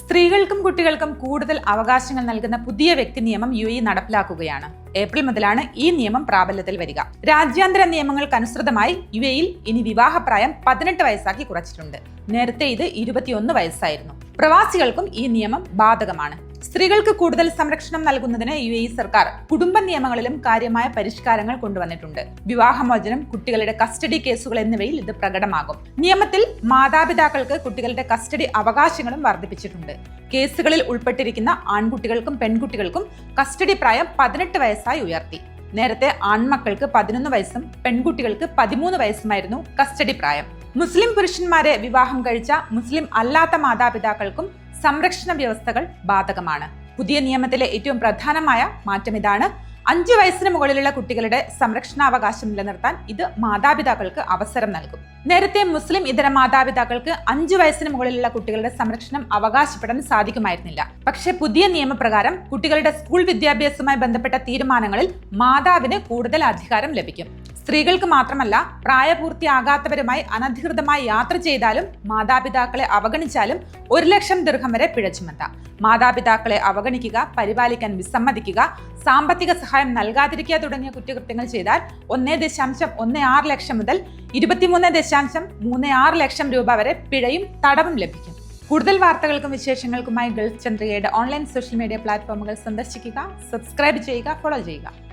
സ്ത്രീകൾക്കും കുട്ടികൾക്കും കൂടുതൽ അവകാശങ്ങൾ നൽകുന്ന പുതിയ വ്യക്തി നിയമം യു നടപ്പിലാക്കുകയാണ്. ഏപ്രിൽ മുതലാണ് ഈ നിയമം പ്രാബല്യത്തിൽ വരിക. രാജ്യാന്തര നിയമങ്ങൾക്കനുസൃതമായി യു എയിൽ ഇനി വിവാഹപ്രായം പതിനെട്ട് വയസ്സാക്കി കുറച്ചിട്ടുണ്ട്. നേരത്തെ ഇത് ഇരുപത്തിയൊന്ന് വയസ്സായിരുന്നു. പ്രവാസികൾക്കും ഈ നിയമം ബാധകമാണ്. സ്ത്രീകൾക്ക് കൂടുതൽ സംരക്ഷണം നൽകുന്നതിന് യു എ സർക്കാർ കുടുംബ നിയമങ്ങളിലും കാര്യമായ പരിഷ്കാരങ്ങൾ കൊണ്ടുവന്നിട്ടുണ്ട്. വിവാഹമോചനം കുട്ടികളുടെ കസ്റ്റഡി കേസുകൾ എന്നിവയിൽ ഇത് പ്രകടമാകും. നിയമത്തിൽ മാതാപിതാക്കൾക്ക് കുട്ടികളുടെ കസ്റ്റഡി അവകാശങ്ങളും വർദ്ധിപ്പിച്ചിട്ടുണ്ട്. കേസുകളിൽ ഉൾപ്പെട്ടിരിക്കുന്ന ആൺകുട്ടികൾക്കും പെൺകുട്ടികൾക്കും കസ്റ്റഡി പ്രായം പതിനെട്ട് വയസ്സായി ഉയർത്തി. നേരത്തെ ആൺമക്കൾക്ക് പതിനൊന്ന് വയസ്സും പെൺകുട്ടികൾക്ക് പതിമൂന്ന് വയസ്സുമായിരുന്നു കസ്റ്റഡി പ്രായം. മുസ്ലിം പുരുഷന്മാരെ വിവാഹം കഴിച്ച മുസ്ലിം അല്ലാത്ത മാതാപിതാക്കൾക്കും സംരക്ഷണ വ്യവസ്ഥകൾ ബാധകമാണ്. പുതിയ നിയമത്തിലെ ഏറ്റവും പ്രധാനമായ മാറ്റം ഇതാണ് അഞ്ച് വയസ്സിന് മുകളിലുള്ള കുട്ടികളുടെ സംരക്ഷണാവകാശം നിലനിർത്താൻ ഇത് മാതാപിതാക്കൾക്ക് അവസരം നൽകും. നേരത്തെ മുസ്ലിം ഇതര മാതാപിതാക്കൾക്ക് അഞ്ചു വയസ്സിന് മുകളിലുള്ള കുട്ടികളുടെ സംരക്ഷണം അവകാശപ്പെടാൻ സാധിക്കുമായിരുന്നില്ല. പക്ഷേ പുതിയ നിയമപ്രകാരം കുട്ടികളുടെ സ്കൂൾ വിദ്യാഭ്യാസവുമായി ബന്ധപ്പെട്ട തീരുമാനങ്ങളിൽ മാതാവിന് കൂടുതൽ അധികാരം ലഭിക്കും. സ്ത്രീകൾക്ക് മാത്രമല്ല പ്രായപൂർത്തിയാകാത്തവരുമായി അനധികൃതമായി യാത്ര ചെയ്താലും മാതാപിതാക്കളെ അവഗണിച്ചാലും ഒരു ലക്ഷം ദീർഘം വരെ പിഴ ചുമത്താം മാതാപിതാക്കളെ അവഗണിക്കുക പരിപാലിക്കാൻ വിസമ്മതിക്കുക സാമ്പത്തിക സഹായം നൽകാതിരിക്കുക തുടങ്ങിയ കുറ്റകൃത്യങ്ങൾ ചെയ്താൽ ഒന്നേ ദശാംശം ഒന്ന് ആറ് ലക്ഷം മുതൽ ഇരുപത്തിമൂന്ന് ദശാംശം മൂന്ന് ആറ് ലക്ഷം രൂപ വരെ പിഴയും തടവും ലഭിക്കും. കൂടുതൽ വാർത്തകൾക്കും വിശേഷങ്ങൾക്കുമായി ഗൾഫ് ചന്ദ്രികയുടെ ഓൺലൈൻ സോഷ്യൽ മീഡിയ പ്ലാറ്റ്ഫോമുകൾ സന്ദർശിക്കുക സബ്സ്ക്രൈബ് ചെയ്യുക ഫോളോ ചെയ്യുക.